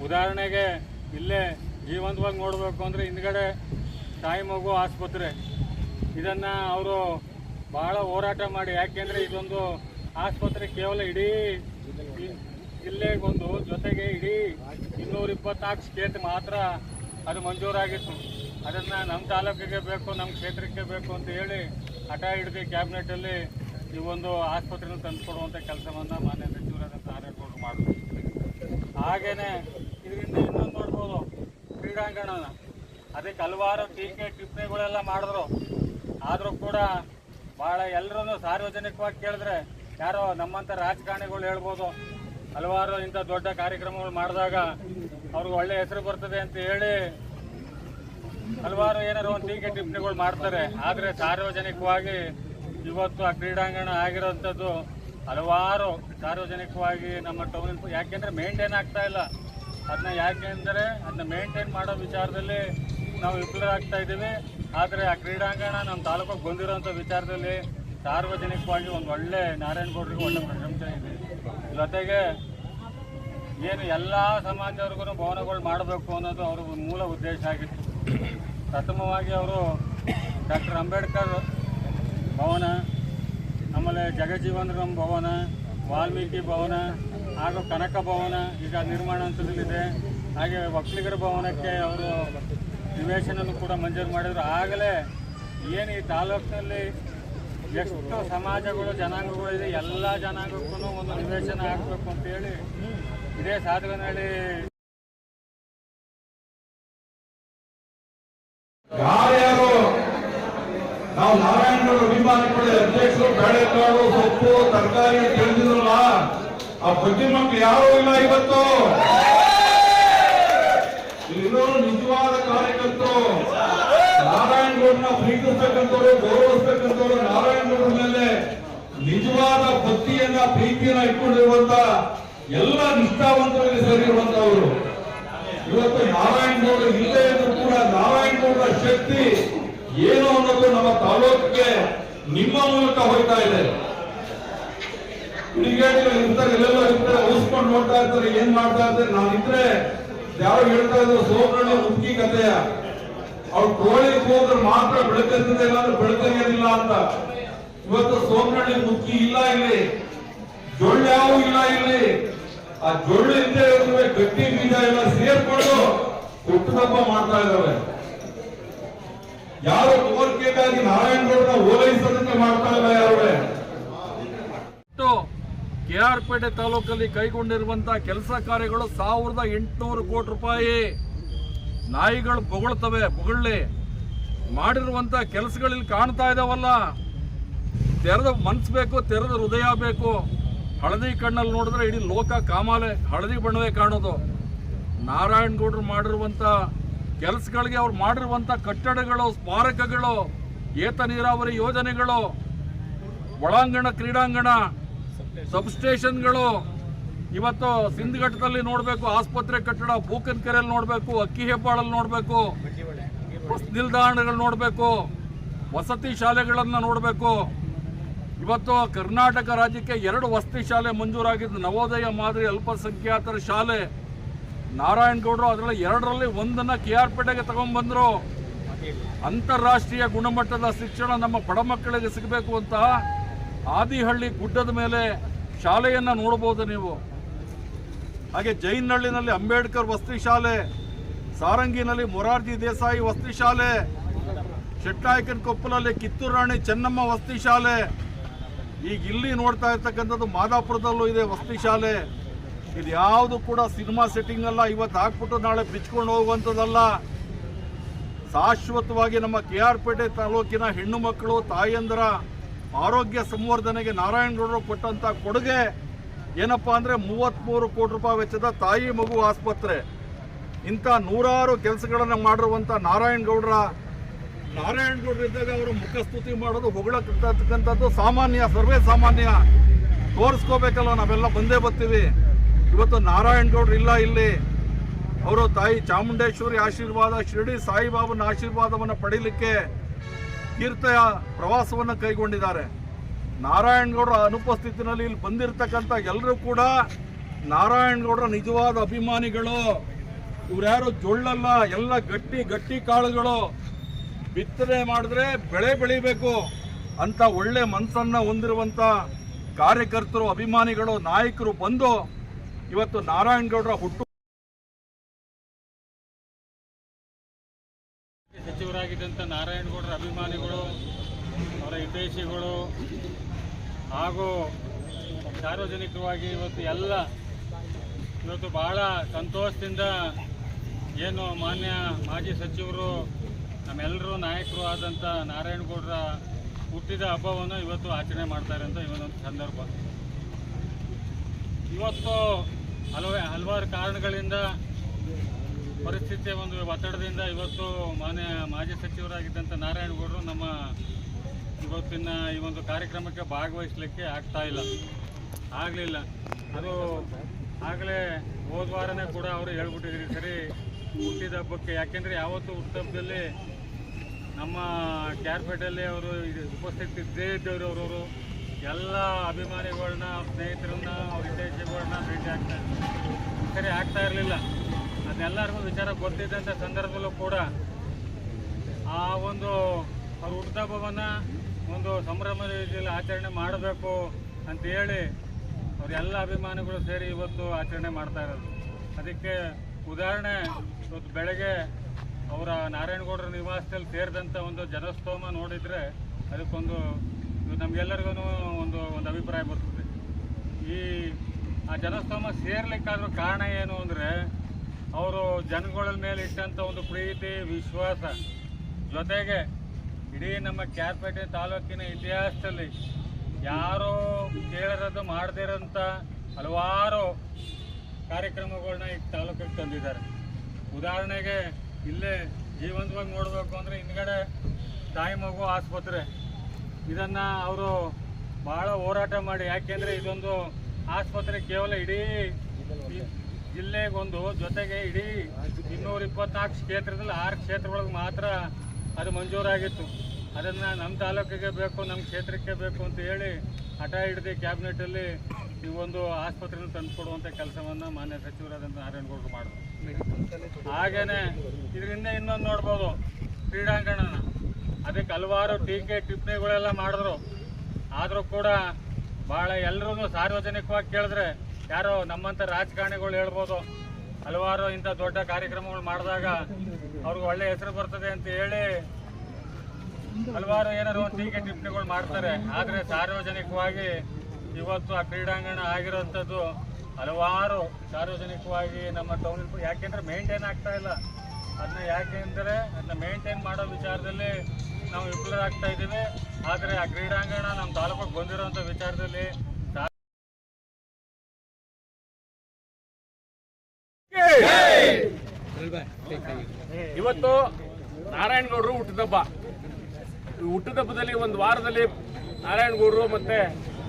ಉದಾಹರಣೆಗೆ ಇಲ್ಲೇ ಜೀವಂತವಾಗಿ ನೋಡಬೇಕು ಅಂದರೆ ಹಿಂದ್ಗಡೆ ತಾಯಿ ಮಗು ಆಸ್ಪತ್ರೆ. ಇದನ್ನು ಅವರು ಭಾಳ ಹೋರಾಟ ಮಾಡಿ, ಯಾಕೆಂದರೆ ಇದೊಂದು ಆಸ್ಪತ್ರೆ ಕೇವಲ ಇಡೀ ಜಿಲ್ಲೆಗೊಂದು, ಜೊತೆಗೆ ಇಡೀ ಇನ್ನೂರ ಇಪ್ಪತ್ನಾಲ್ಕು ಸ್ಟೇಟ್ ಮಾತ್ರ ಅದು ಮಂಜೂರಾಗಿತ್ತು. ಅದನ್ನು ನಮ್ಮ ತಾಲೂಕಿಗೆ ಬೇಕು ನಮ್ಮ ಕ್ಷೇತ್ರಕ್ಕೆ ಬೇಕು ಅಂತ ಹೇಳಿ ಹಠ ಹಿಡಿದು ಕ್ಯಾಬಿನೆಟಲ್ಲಿ ಈ ಒಂದು ಆಸ್ಪತ್ರೆಯನ್ನು ತಂದುಕೊಡುವಂಥ ಕೆಲಸವನ್ನು ಮಾನ್ಯ ಸಚಿವರಾದಂಥ ನಾರಾಯಣಗೌಡರು ಮಾಡಿದ್ರು ಹಾಗೇನೆ ಇದರಿಂದ ಇನ್ನೊಂದು ನೋಡ್ಬೋದು ಕ್ರೀಡಾಂಗಣನ. ಅದಕ್ಕೆ ಹಲವಾರು ಟೀಕೆ ಟಿಪ್ಪಣಿಗಳೆಲ್ಲ ಮಾಡಿದ್ರು. ಆದರೂ ಕೂಡ ಭಾಳ ಎಲ್ಲರೂ ಸಾರ್ವಜನಿಕವಾಗಿ ಕೇಳಿದ್ರೆ ಯಾರೋ ನಮ್ಮಂಥ ರಾಜಕಾರಣಿಗಳು ಹೇಳ್ಬೋದು, ಹಲವಾರು ಇಂಥ ದೊಡ್ಡ ಕಾರ್ಯಕ್ರಮಗಳು ಮಾಡಿದಾಗ ಅವ್ರಿಗೆ ಒಳ್ಳೆ ಹೆಸರು ಬರ್ತದೆ ಅಂತ ಹೇಳಿ ಹಲವಾರು ಏನಾರು ಒಂದು ಟೀಕೆ ಟಿಪ್ಪಣಿಗಳು ಮಾಡ್ತಾರೆ, ಆದರೆ ಸಾರ್ವಜನಿಕವಾಗಿ ಇವತ್ತು ಆ ಕ್ರೀಡಾಂಗಣ ಆಗಿರೋಂಥದ್ದು ಹಲವಾರು ಸಾರ್ವಜನಿಕವಾಗಿ ನಮ್ಮ ಟೌನ್ ಯಾಕೆಂದರೆ ಮೇಂಟೈನ್ ಆಗ್ತಾ ಇಲ್ಲ. ಅದನ್ನ ಯಾಕೆಂದರೆ ಅದನ್ನ ಮೇಂಟೈನ್ ಮಾಡೋ ವಿಚಾರದಲ್ಲಿ ನಾವು ವಿಫಲರಾಗ್ತಾ ಇದ್ದೀವಿ. ಆದರೆ ಆ ಕ್ರೀಡಾಂಗಣ ನಮ್ಮ ತಾಲೂಕಿಗೆ ಬಂದಿರೋಂಥ ವಿಚಾರದಲ್ಲಿ ಸಾರ್ವಜನಿಕವಾಗಿ ಒಂದು ಒಳ್ಳೆ ನಾರಾಯಣಗೌಡರಿಗೆ ಒಳ್ಳೆ ಪ್ರಶಂಸೆ ಇದೆ. ಜೊತೆಗೆ ಏನು ಎಲ್ಲ ಸಮಾಜದವ್ರಿಗೂ ಭವನಗಳು ಮಾಡಬೇಕು ಅನ್ನೋದು ಅವರ ಮೂಲ ಉದ್ದೇಶ ಆಗಿತ್ತು. ಪ್ರಥಮವಾಗಿ ಅವರು ಡಾಕ್ಟರ್ ಅಂಬೇಡ್ಕರ್ ಭವನ, ಆಮೇಲೆ ಜಗಜೀವನರಾಮ್ ಭವನ, ವಾಲ್ಮೀಕಿ ಭವನ, ಹಾಗೂ ಕನಕ ಭವನ ಈಗ ನಿರ್ಮಾಣ ಹಂತದಲ್ಲಿದೆ. ಹಾಗೆ ಒಕ್ಕಲಿಗರ ಭವನಕ್ಕೆ ಅವರು ನಿವೇಶನವನ್ನು ಕೂಡ ಮಂಜೂರು ಮಾಡಿದರು. ಆಗಲೇ ಏನು ಈ ತಾಲೂಕಿನಲ್ಲಿ ಎಷ್ಟು ಸಮಾಜಗಳು, ಜನಾಂಗಗಳು ಇದೆ. ಎಲ್ಲ ಜನಾಂಗಕ್ಕೂ ಒಂದು ನಿವೇಶನ ಆಗಬೇಕು ಅಂತೇಳಿ ಇದೇ ಸಾಧುವನಹಳ್ಳಿ ಯಾರ್ಯಾರು ನಾವು ನಾರಾಯಣಗೌಡ ಅಭಿಮಾನಿಗಳು ಅಧ್ಯಕ್ಷರು ಬೇಳೆಕಾಳು ಸೊಪ್ಪು, ತರಕಾರಿ ತಿಳಿದಿದ್ರಲ್ಲ, ಆ ಬಗ್ಗೆ ಮಕ್ಕಳು ಯಾರೂ ಇಲ್ಲ ಇವತ್ತು. ಇಲ್ಲಿರೋರು ನಿಜವಾದ ಕಾರ್ಯಕರ್ತರು. ನಾರಾಯಣಗೌಡನ ಪ್ರೀತಿಸ್ತಕ್ಕಂಥವ್ರು, ಗೌರವಿಸ್ತಕ್ಕಂಥವ್ರು ನಾರಾಯಣಗೌಡರ ಮೇಲೆ ನಿಜವಾದ ಭಕ್ತಿಯನ್ನ ಪ್ರೀತಿಯನ್ನ ಇಟ್ಕೊಂಡಿರುವಂತ ಎಲ್ಲ ನಿಷ್ಠಾವಂತರಿಗೆ ಸೇರಿರುವಂತವರು ಇವತ್ತು ನಾರಾಯಣಗೌಡ ಇಲ್ಲದೆ ಇದ್ರೂ ಕೂಡ ನಾರಾಯಣಗೌಡರ ಶಕ್ತಿ ಏನು ಅನ್ನೋದು ನಮ್ಮ ತಾಲೂಕಿಗೆ ನಿಮ್ಮ ಮೂಲಕ ಹೋಗ್ತಾ ಇದೆ. ಇರ್ತಾರೆ, ಎಲ್ಲೆಲ್ಲ ಇರ್ತಾರೆ ಉಳಿಸ್ಕೊಂಡು ನೋಡ್ತಾ ಇರ್ತಾರೆ, ಏನ್ ಮಾಡ್ತಾ ಇರ್ತಾರೆ. ನಾನಿದ್ರೆ ಯಾರು ಹೇಳ್ತಾ ಇದ್ರು ಸೋಮರಳ್ಳಿ ಮುಖ್ಯ ಕಥೆಯ. ಅವ್ರು ಕೋಳಿ ಹೋದ್ರೆ ಮಾತ್ರ ಬೆಳಕಂತದೆ ಇಲ್ಲಾಂದ್ರೆ ಬೆಳಕಂಗಿಲ್ಲ ಅಂತ. ಇವತ್ತು ಸೋಮರಳ್ಳಿ ಮುಖ್ಯ ಇಲ್ಲ ಇಲ್ಲಿ. ಜೊಳ್ಳ್ಯಾವು ಇಲ್ಲ ಇಲ್ಲಿ. ಆ ಜೊಳ್ಳು ಹೇಳಿದ್ರೆ ಗಟ್ಟಿ ಬೀಜ ಎಲ್ಲ ಸೇರ್ಕೊಂಡು ಹುಟ್ಟುಹಬ್ಬ ಮಾಡ್ತಾ ಇದಾವೆ ಯಾರು ಕೋರಿಕೆಗಾಗಿ ನಾರಾಯಣಗೌಡನ ಓಲೈಸೋದಕ್ಕೆ ಮಾಡ್ತಾ ಇಲ್ಲ ಯಾರೇ ಕೆ ಆರ್ ಪೇಟೆ ತಾಲೂಕಲ್ಲಿ ಕೈಗೊಂಡಿರುವಂತಹ ಕೆಲಸ ಕಾರ್ಯಗಳು ಸಾವಿರದ ಎಂಟುನೂರು ಕೋಟಿ ರೂಪಾಯಿ ನಾಯಿಗಳು ಬೊಗಳ್ತವೆ ಬೊಗಳ್ಳಿ ಮಾಡಿರುವಂತ ಕೆಲಸಗಳಲ್ಲಿ ಕಾಣ್ತಾ ಇದಾವಲ್ಲ. ತೆರೆದ ಮನ್ಸು ಬೇಕು, ತೆರೆದ ಹೃದಯ ಬೇಕು. ಹಳದಿ ಕಣ್ಣಲ್ಲಿ ನೋಡಿದ್ರೆ ಇಡೀ ಲೋಕ ಕಾಮಾಲೆ, ಹಳದಿ ಬಣ್ಣವೇ ಕಾಣೋದು. ನಾರಾಯಣಗೌಡರು ಮಾಡಿರುವಂಥ ಕೆಲಸಗಳಿಗೆ ಅವ್ರು ಮಾಡಿರುವಂಥ ಕಟ್ಟಡಗಳು, ಸ್ಮಾರಕಗಳು, ಏತ ನೀರಾವರಿ ಯೋಜನೆಗಳು, ಒಳಾಂಗಣ, ಕ್ರೀಡಾಂಗಣ, ಸಬ್ಸ್ಟೇಷನ್ಗಳು, ಇವತ್ತು ಸಿಂಧಘಟ್ಟದಲ್ಲಿ ನೋಡಬೇಕು, ಆಸ್ಪತ್ರೆ ಕಟ್ಟಡ, ಬೂಕನ್ ಕೆರೆಯಲ್ಲಿ ನೋಡಬೇಕು, ಅಕ್ಕಿ ಹೆಬ್ಬಾಳಲ್ಲಿ ನೋಡಬೇಕು, ಬಸ್ ನಿಲ್ದಾಣಗಳು ನೋಡಬೇಕು, ವಸತಿ ಶಾಲೆಗಳನ್ನು ನೋಡಬೇಕು. ಇವತ್ತು ಕರ್ನಾಟಕ ರಾಜ್ಯಕ್ಕೆ ಎರಡು ವಸತಿ ಶಾಲೆ ಮಂಜೂರಾಗಿದ್ದು, ನವೋದಯ ಮಾದರಿ ಅಲ್ಪಸಂಖ್ಯಾತರ ಶಾಲೆ. ನಾರಾಯಣಗೌಡರು ಅದರಲ್ಲಿ ಎರಡರಲ್ಲಿ ಒಂದನ್ನ ಕೆ ಆರ್ ಪೇಟೆಗೆ ತಗೊಂಡ್ಬಂದ್ರು ಅಂತಾರಾಷ್ಟ್ರೀಯ ಗುಣಮಟ್ಟದ ಶಿಕ್ಷಣ ನಮ್ಮ ಬಡ ಮಕ್ಕಳಿಗೆ ಸಿಗಬೇಕು ಅಂತ ಆದಿಹಳ್ಳಿ ಗುಡ್ಡದ ಮೇಲೆ ಶಾಲೆಯನ್ನು ನೋಡ್ಬೋದು ನೀವು. ಹಾಗೆ ಜೈನಹಳ್ಳಿನಲ್ಲಿ ಅಂಬೇಡ್ಕರ್ ವಸತಿ ಶಾಲೆ, ಸಾರಂಗಿನಲ್ಲಿ ಮೊರಾರ್ಜಿ ದೇಸಾಯಿ ವಸತಿ ಶಾಲೆ, ಶೆಟ್ಟಾಯಕನ ಕೊಪ್ಪಲಲ್ಲಿ ಕಿತ್ತೂರು ರಾಣಿ ಚೆನ್ನಮ್ಮ ವಸತಿ ಶಾಲೆ ಈಗ ಇಲ್ಲಿ ನೋಡ್ತಾ ಇರ್ತಕ್ಕಂಥದ್ದು ಮಾದಾಪುರದಲ್ಲೂ ಇದೆ ವಸತಿ ಶಾಲೆ. ಇದು ಯಾವುದು ಕೂಡ ಸಿನಿಮಾ ಸೆಟ್ಟಿಂಗ್ ಅಲ್ಲ, ಇವತ್ತು ಹಾಕ್ಬಿಟ್ಟು ನಾಳೆ ಬಿಚ್ಕೊಂಡು ಹೋಗುವಂಥದ್ದಲ್ಲ. ಶಾಶ್ವತವಾಗಿ ನಮ್ಮ ಕೆ ಆರ್ ಪೇಟೆ ತಾಲೂಕಿನ ಹೆಣ್ಣು ಮಕ್ಕಳು, ತಾಯಂದರ ಆರೋಗ್ಯ ಸಂವರ್ಧನೆಗೆ ನಾರಾಯಣಗೌಡರು ಕೊಟ್ಟಂತ ಕೊಡುಗೆ ಏನಪ್ಪಾ ಅಂದ್ರೆ ಮೂವತ್ಮೂರು ಕೋಟಿ ರೂಪಾಯಿ ವೆಚ್ಚದ ತಾಯಿ ಮಗು ಆಸ್ಪತ್ರೆ. ಇಂಥ ನೂರಾರು ಕೆಲಸಗಳನ್ನು ಮಾಡಿರುವಂತ ನಾರಾಯಣಗೌಡರ ನಾರಾಯಣಗೌಡರು ಇದ್ದಾಗ ಅವರು ಮುಖಸ್ತುತಿ ಮಾಡೋದು ಹೊಗಳಕ್ಕಂಥದ್ದು ಸಾಮಾನ್ಯ, ಸರ್ವೇ ಸಾಮಾನ್ಯ. ತೋರಿಸ್ಕೋಬೇಕಲ್ಲ, ನಾವೆಲ್ಲ ಬಂದೇ ಬರ್ತೀವಿ. ಇವತ್ತು ನಾರಾಯಣಗೌಡರು ಇಲ್ಲ ಇಲ್ಲಿ. ಅವರು ತಾಯಿ ಚಾಮುಂಡೇಶ್ವರಿ ಆಶೀರ್ವಾದ, ಶಿರಡಿ ಸಾಯಿಬಾಬನ ಆಶೀರ್ವಾದವನ್ನು ಪಡೀಲಿಕ್ಕೆ ತೀರ್ಥ ಪ್ರವಾಸವನ್ನು ಕೈಗೊಂಡಿದ್ದಾರೆ. ನಾರಾಯಣಗೌಡರ ಅನುಪಸ್ಥಿತಿನಲ್ಲಿ ಇಲ್ಲಿ ಬಂದಿರತಕ್ಕಂಥ ಎಲ್ಲರೂ ಕೂಡ ನಾರಾಯಣಗೌಡರ ನಿಜವಾದ ಅಭಿಮಾನಿಗಳು. ಇವ್ರ್ಯಾರು ಜೊಳ್ಳಲ್ಲ, ಎಲ್ಲ ಗಟ್ಟಿ ಗಟ್ಟಿ ಕಾಳುಗಳು. ಬಿತ್ತನೆ ಮಾಡಿದ್ರೆ ಬೆಳೆ ಬೆಳಿಬೇಕು ಅಂತ ಒಳ್ಳೆ ಮನಸ್ಸನ್ನ ಹೊಂದಿರುವಂಥ ಕಾರ್ಯಕರ್ತರು, ಅಭಿಮಾನಿಗಳು, ನಾಯಕರು ಬಂದು ಇವತ್ತು ನಾರಾಯಣಗೌಡರ ಹುಟ್ಟು ಸಚಿವರಾಗಿದ್ದಂಥ ನಾರಾಯಣಗೌಡರ ಅಭಿಮಾನಿಗಳು, ಅವರ ಹಿತೈಷಿಗಳು ಹಾಗೂ ಸಾರ್ವಜನಿಕವಾಗಿ ಇವತ್ತು ಎಲ್ಲ ಇವತ್ತು ಬಹಳ ಸಂತೋಷದಿಂದ ಏನು ಮಾನ್ಯ ಮಾಜಿ ಸಚಿವರು ನಮ್ಮೆಲ್ಲರೂ ನಾಯಕರು ಆದಂಥ ನಾರಾಯಣಗೌಡರ ಹುಟ್ಟಿದ ಹಬ್ಬವನ್ನು ಇವತ್ತು ಆಚರಣೆ ಮಾಡ್ತಾರೆ ಅಂತ ಇವನೊಂದು ಸಂದರ್ಭ. ಇವತ್ತು ಹಲವ, ಹಲವಾರು ಕಾರಣಗಳಿಂದ, ಪರಿಸ್ಥಿತಿಯ ಒಂದು ಒತ್ತಡದಿಂದ ಇವತ್ತು ಮಾನ್ಯ ಮಾಜಿ ಸಚಿವರಾಗಿದ್ದಂಥ ನಾರಾಯಣಗೌಡರು ನಮ್ಮ ಇವತ್ತಿನ ಈ ಒಂದು ಕಾರ್ಯಕ್ರಮಕ್ಕೆ ಭಾಗವಹಿಸಲಿಕ್ಕೆ ಆಗ್ತಾ ಇಲ್ಲ. ಆಗಲಿಲ್ಲ. ಅದು ಆಗಲೇ ಹೋದ ವಾರನೇ ಕೂಡ ಅವರು ಹೇಳ್ಬಿಟ್ಟಿದ್ರಿ, ಸರಿ, ಹುಟ್ಟಿದ ಹಬ್ಬಕ್ಕೆ, ಯಾಕೆಂದರೆ ಯಾವತ್ತು ಹುಟ್ಟುಹಬ್ಬದಲ್ಲಿ ನಮ್ಮ ಕ್ಯಾರ್ಪೇಟೆಯಲ್ಲಿ ಅವರು ಉಪಸ್ಥಿತಿ ಇದ್ದೇ ಅವರವರು. ಎಲ್ಲ ಅಭಿಮಾನಿಗಳನ್ನ ಸ್ನೇಹಿತರನ್ನ, ಅವ್ರ ಹಿತೈಷಿಗಳನ್ನ ಭೇಟಿ ಆಗ್ತಾ ಸರಿ, ಆಗ್ತಾ ಇರಲಿಲ್ಲ. ಅದೆಲ್ಲರಿಗೂ ವಿಚಾರ ಗೊತ್ತಿದ್ದಂಥ ಸಂದರ್ಭದಲ್ಲೂ ಕೂಡ ಆ ಒಂದು ಅವ್ರ ಹುಟ್ಟುಹಬ್ಬವನ್ನು ಒಂದು ಸಂಭ್ರಮ ರೀತಿಯಲ್ಲಿ ಆಚರಣೆ ಮಾಡಬೇಕು ಅಂತ ಹೇಳಿ ಅವರೆಲ್ಲ ಅಭಿಮಾನಿಗಳು ಸೇರಿ ಇವತ್ತು ಆಚರಣೆ ಮಾಡ್ತಾ ಇರೋದು. ಅದಕ್ಕೆ ಉದಾಹರಣೆ, ಇವತ್ತು ಬೆಳಗ್ಗೆ ಅವರ ನಾರಾಯಣಗೌಡರ ನಿವಾಸದಲ್ಲಿ ಸೇರಿದಂಥ ಒಂದು ಜನಸ್ತೋಮ ನೋಡಿದರೆ ಅದಕ್ಕೊಂದು ನಮಗೆಲ್ಲರಿಗೂ ಒಂದು ಒಂದು ಅಭಿಪ್ರಾಯ ಬರ್ತದೆ. ಈ, ಆ ಜನಸ್ತೋಮ ಸೇರ್ಲಿಕ್ಕಾದ್ರೂ ಕಾರಣ ಏನು ಅಂದರೆ, ಅವರು ಜನಗಳ ಮೇಲೆ ಇಟ್ಟಂಥ ಒಂದು ಪ್ರೀತಿ, ವಿಶ್ವಾಸ. ಜೊತೆಗೆ ಇಡೀ ನಮ್ಮ ಕ್ಯಾರ್ಪೇಟೆ ತಾಲೂಕಿನ ಇತಿಹಾಸದಲ್ಲಿ ಯಾರೋ ಕೇಳರದ್ದು ಮಾಡದಿರೋಂಥ ಹಲವಾರು ಕಾರ್ಯಕ್ರಮಗಳನ್ನ ಈ ತಾಲೂಕಿಗೆ ತಂದಿದ್ದಾರೆ. ಉದಾಹರಣೆಗೆ ಇಲ್ಲೇ ಜೀವಂತವಾಗಿ ನೋಡಬೇಕು ಅಂದರೆ ಹಿಂದ್ಗಡೆ ತಾಯಿ ಮಗು ಆಸ್ಪತ್ರೆ. ಇದನ್ನು ಅವರು ಭಾಳ ಹೋರಾಟ ಮಾಡಿ. ಯಾಕೆಂದರೆ ಇದೊಂದು ಆಸ್ಪತ್ರೆ ಕೇವಲ ಇಡೀ ಜಿಲ್ಲೆಗೊಂದು, ಜೊತೆಗೆ ಇಡೀ ಇನ್ನೂರ ಇಪ್ಪತ್ನಾಲ್ಕು ಕ್ಷೇತ್ರದಲ್ಲಿ ಆರು ಕ್ಷೇತ್ರಗಳಿಗೆ ಮಾತ್ರ ಅದು ಮಂಜೂರಾಗಿತ್ತು. ಅದನ್ನು ನಮ್ಮ ತಾಲೂಕಿಗೆ ಬೇಕು ನಮ್ಮ ಕ್ಷೇತ್ರಕ್ಕೆ ಬೇಕು ಅಂತ ಹೇಳಿ ಹಠ ಹಿಡಿದು ಕ್ಯಾಬಿನೆಟಲ್ಲಿ ಈ ಒಂದು ಆಸ್ಪತ್ರೆಯನ್ನು ತಂದುಕೊಡುವಂಥ ಕೆಲಸವನ್ನು ಮಾನ್ಯ ಸಚಿವರಾದಂಥ ನಾರಾಯಣಗೌಡರು ಮಾಡಿದ್ರು. ಹಾಗೇನೆ ಇದರಿಂದ ಇನ್ನೊಂದು ನೋಡ್ಬೋದು, ಕ್ರೀಡಾಂಗಣನ. ಅದಕ್ಕೆ ಹಲವಾರು ಟೀಕೆ, ಟಿಪ್ಪಣಿಗಳೆಲ್ಲ ಮಾಡಿದ್ರು. ಆದರೂ ಕೂಡ ಭಾಳ ಎಲ್ಲರೂ ಸಾರ್ವಜನಿಕವಾಗಿ ಕೇಳಿದ್ರೆ ಯಾರೋ ನಮ್ಮಂಥ ರಾಜಕಾರಣಿಗಳು ಹೇಳ್ಬೋದು, ಹಲವಾರು ಇಂಥ ದೊಡ್ಡ ಕಾರ್ಯಕ್ರಮಗಳು ಮಾಡಿದಾಗ ಅವ್ರಿಗೆ ಒಳ್ಳೆ ಹೆಸರು ಬರ್ತದೆ ಅಂತ ಹೇಳಿ ಹಲವಾರು ಏನಾದ್ರು ಒಂದು ಟೀಕೆ, ಟಿಪ್ಪಣಿಗಳು ಮಾಡ್ತಾರೆ. ಆದರೆ ಸಾರ್ವಜನಿಕವಾಗಿ ಇವತ್ತು ಆ ಕ್ರೀಡಾಂಗಣ ಆಗಿರೋಂಥದ್ದು ಹಲವಾರು ಸಾರ್ವಜನಿಕವಾಗಿ ನಮ್ಮ ಟೌನ್ ಯಾಕೆಂದ್ರೆ ಮೇಂಟೈನ್ ಆಗ್ತಾ ಇಲ್ಲ. ಅದನ್ನ ಯಾಕೆಂದರೆ ಅದನ್ನ ಮೇಂಟೈನ್ ಮಾಡೋ ವಿಚಾರದಲ್ಲಿ ನಾವು ವಿಫಲರಾಗ್ತಾ ಇದ್ದೀವಿ. ಆದರೆ ಆ ಕ್ರೀಡಾಂಗಣ ನಮ್ಮ ತಾಲೂಕಿಗೆ ಬಂದಿರೋಂಥ ವಿಚಾರದಲ್ಲಿ ಇವತ್ತು ನಾರಾಯಣಗೌಡರು ಹುಟ್ಟಿದಬ್ಬ ಹುಟ್ಟಿದಬ್ಬದಲ್ಲಿ ಒಂದು ವಾರದಲ್ಲಿ ನಾರಾಯಣಗೌಡರು ಮತ್ತೆ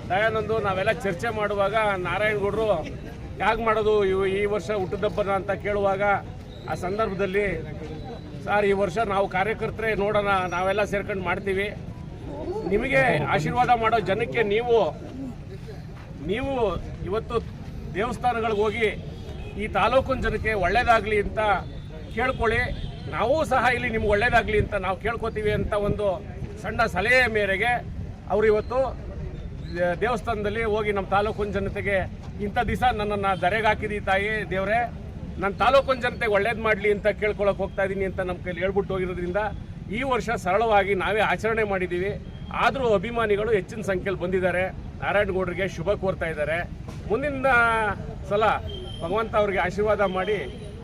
ದಯಾನಂದು, ನಾವೆಲ್ಲ ಚರ್ಚೆ ಮಾಡುವಾಗ ನಾರಾಯಣಗೌಡರು ಯಾಕೆ ಮಾಡೋದು ಇವು ಈ ವರ್ಷ ಹುಟ್ಟಿದಬ್ಬನ ಅಂತ ಕೇಳುವಾಗ ಆ ಸಂದರ್ಭದಲ್ಲಿ, ಸರ್, ಈ ವರ್ಷ ನಾವು ಕಾರ್ಯಕರ್ತರೇ ನೋಡೋಣ, ನಾವೆಲ್ಲ ಸೇರ್ಕೊಂಡು ಮಾಡ್ತೀವಿ. ನಿಮಗೆ ಆಶೀರ್ವಾದ ಮಾಡೋ ಜನಕ್ಕೆ ನೀವು ನೀವು ಇವತ್ತು ದೇವಸ್ಥಾನಗಳಿಗೆ ಹೋಗಿ ಈ ತಾಲೂಕಿನ ಜನಕ್ಕೆ ಒಳ್ಳೇದಾಗಲಿ ಅಂತ ಕೇಳ್ಕೊಳ್ಳಿ. ನಾವು ಸಹ ಇಲ್ಲಿ ನಿಮ್ಗೆ ಒಳ್ಳೇದಾಗಲಿ ಅಂತ ನಾವು ಕೇಳ್ಕೊತೀವಿ ಅಂತ ಒಂದು ಸಣ್ಣ ಸಲಹೆ ಮೇರೆಗೆ ಅವರು ಇವತ್ತು ದೇವಸ್ಥಾನದಲ್ಲಿ ಹೋಗಿ ನಮ್ಮ ತಾಲೂಕಿನ ಜನತೆಗೆ, ಇಂಥ ದಿವಸ ನನ್ನನ್ನು ದರೆಗೆ ಹಾಕಿದಿ ತಾಯಿ, ದೇವರೇ ನನ್ನ ತಾಲೂಕಿನ ಜನತೆಗೆ ಒಳ್ಳೇದು ಮಾಡಲಿ ಅಂತ ಕೇಳ್ಕೊಳಕ್ಕೆ ಹೋಗ್ತಾ ಇದ್ದೀನಿ ಅಂತ ನಮ್ಮ ಕೈಲಿ ಹೇಳ್ಬಿಟ್ಟು ಹೋಗಿರೋದ್ರಿಂದ ಈ ವರ್ಷ ಸರಳವಾಗಿ ನಾವೇ ಆಚರಣೆ ಮಾಡಿದ್ದೀವಿ ಆದರೂ ಅಭಿಮಾನಿಗಳು ಹೆಚ್ಚಿನ ಸಂಖ್ಯೆಯಲ್ಲಿ ಬಂದಿದ್ದಾರೆ. ನಾರಾಯಣಗೌಡರಿಗೆ ಶುಭ ಕೋರ್ತಾ ಇದ್ದಾರೆ. ಮುಂದಿನ ಸಲ ಭಗವಂತ ಅವ್ರಿಗೆ ಆಶೀರ್ವಾದ ಮಾಡಿ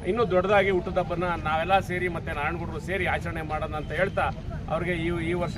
ಇನ್ನೂ ದೊಡ್ಡದಾಗಿ ಹುಟ್ಟುದಬ್ಬನ ನಾವೆಲ್ಲ ಸೇರಿ ಮತ್ತು ನಾರಾಯಣಗೌಡರು ಸೇರಿ ಆಚರಣೆ ಮಾಡೋಣ ಅಂತ ಹೇಳ್ತಾ ಅವ್ರಿಗೆ ಈ ಈ ವರ್ಷ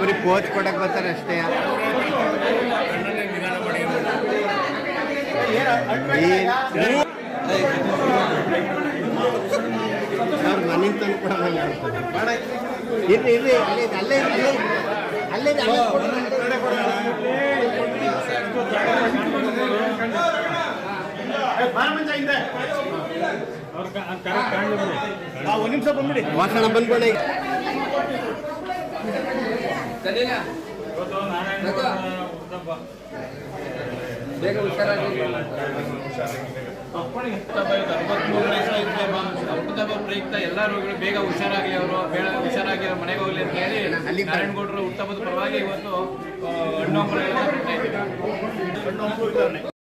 ಬರೀ ಕೋಚ್ ಕೊಡಕ್ ಬರ್ತಾರೆ ಅಷ್ಟೇ. ಮನೆ ಮನೆಗೆ ತಂದು ಕೊಡೋದಂಗೆ ಇರ್ರಿ ಇರ್ರಿ ಅಲ್ಲೇ ಇದೆ, ಅಲ್ಲೇ ಅಲ್ಲೇ ಅಲ್ಲೇ ಇದೆ, ಅಲ್ಲೇ ಬಂದ್ಬಿಡಿ ಬಂದ್ಕೊಂಡೆ ಬೇಗ ಹುಷಾರಾಗಿ ಪ್ರಯುಕ್ತ ಎಲ್ಲ ರೋಗಿಗಳು ಬೇಗ ಹುಷಾರಾಗಲಿ ಅವರು ಬೇಗ ಹುಷಾರಾಗಿ ಅವ್ರ ಮನೆಗೆ ಹೋಗ್ಲಿ ಅಂತ ಹೇಳಿ ನಾರಾಯಣಗೌಡರು ಹುಟ್ಟುಹಬ್ಬದ ಪರವಾಗಿ ಇವತ್ತು ಹಣ್ಣು ಇದ್ದೀವಿ